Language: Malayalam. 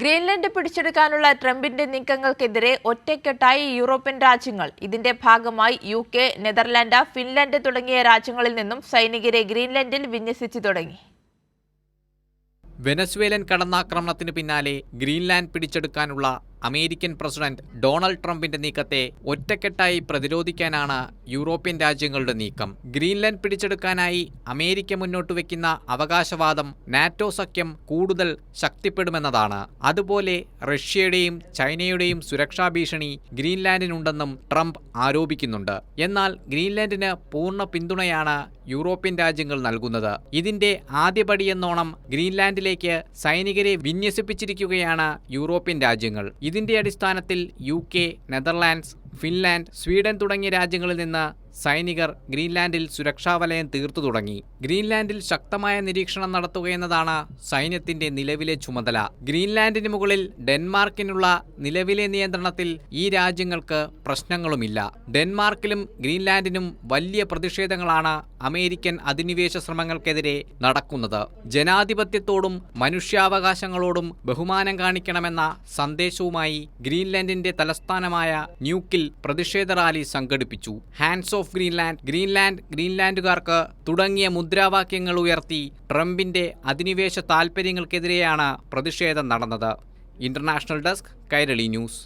ഗ്രീൻലൻഡ് പിടിച്ചെടുക്കാനുള്ള ട്രംപിന്റെ നീക്കങ്ങൾക്കെതിരെ ഒറ്റക്കെട്ടായി യൂറോപ്യൻ രാജ്യങ്ങൾ. ഇതിന്റെ ഭാഗമായി യു കെ നെതർലാൻഡ് ഫിൻലാൻഡ് തുടങ്ങിയ രാജ്യങ്ങളിൽ നിന്നും സൈനികരെ ഗ്രീൻലൻഡിൽ വിന്യസിച്ചു തുടങ്ങി. വെനസ്വേലൻ കടന്നാക്രമണത്തിന് പിന്നാലെ ഗ്രീൻലാൻഡ് പിടിച്ചെടുക്കാനുള്ള അമേരിക്കൻ പ്രസിഡന്റ് ഡൊണാൾഡ് ട്രംപിന്റെ നീക്കത്തെ ഒറ്റക്കെട്ടായി പ്രതിരോധിക്കാനാണ് യൂറോപ്യൻ രാജ്യങ്ങളുടെ നീക്കം. ഗ്രീൻലാൻഡ് പിടിച്ചെടുക്കാനായി അമേരിക്ക മുന്നോട്ട് വയ്ക്കുന്ന അവകാശവാദം നാറ്റോ സഖ്യം കൂടുതൽ ശക്തിപ്പെടുമെന്നതാണ്. അതുപോലെ റഷ്യയുടെയും ചൈനയുടെയും സുരക്ഷാ ഭീഷണി ഗ്രീൻലാൻഡിനുണ്ടെന്നും ട്രംപ് ആരോപിക്കുന്നുണ്ട്. എന്നാൽ ഗ്രീൻലാൻഡിന് പൂർണ പിന്തുണയാണ് യൂറോപ്യൻ രാജ്യങ്ങൾ നൽകുന്നത്. ഇതിന്റെ ആദ്യപടിയെന്നോണം ഗ്രീൻലാൻഡിലേക്ക് സൈനികരെ വിന്യസിപ്പിച്ചിരിക്കുകയാണ് യൂറോപ്യൻ രാജ്യങ്ങൾ. ഇതിന്റെ അടിസ്ഥാനത്തിൽ U K Netherlands Finland Sweden തുടങ്ങിയ രാജ്യങ്ങളിൽ നിന്ന് സൈനികർ ഗ്രീൻലാൻഡിൽ സുരക്ഷാ വലയം തീർത്തു തുടങ്ങി. ഗ്രീൻലാൻഡിൽ ശക്തമായ നിരീക്ഷണം നടത്തുകയെന്നതാണ് സൈന്യത്തിന്റെ നിലവിലെ ചുമതല. ഗ്രീൻലാൻഡിന് മുകളിൽ ഡെൻമാർക്കിനുള്ള നിലവിലെ നിയന്ത്രണത്തിൽ ഈ രാജ്യങ്ങൾക്ക് പ്രശ്നങ്ങളുമില്ല. ഡെൻമാർക്കിലും ഗ്രീൻലാൻഡിനും വലിയ പ്രതിഷേധങ്ങളാണ് അമേരിക്കൻ അധിനിവേശ ശ്രമങ്ങൾക്കെതിരെ നടക്കുന്നത്. ജനാധിപത്യത്തോടും മനുഷ്യാവകാശങ്ങളോടും ബഹുമാനം കാണിക്കണമെന്ന സന്ദേശവുമായി ഗ്രീൻലാൻഡിന്റെ തലസ്ഥാനമായ ന്യൂക്കിൽ പ്രതിഷേധ റാലി സംഘടിപ്പിച്ചു. ഹാൻഡ്സ് ഓഫ് ഗ്രീൻലാൻഡ് ഗ്രീൻലാൻഡ് ഗ്രീൻലാൻഡുകാർക്ക് തുടങ്ങിയ മുദ്രാവാക്യങ്ങൾ ഉയർത്തി ട്രംപിന്റെ അധിനിവേശ താൽപ്പര്യങ്ങൾക്കെതിരെയാണ് പ്രതിഷേധം നടന്നത്. International desk Kairali news.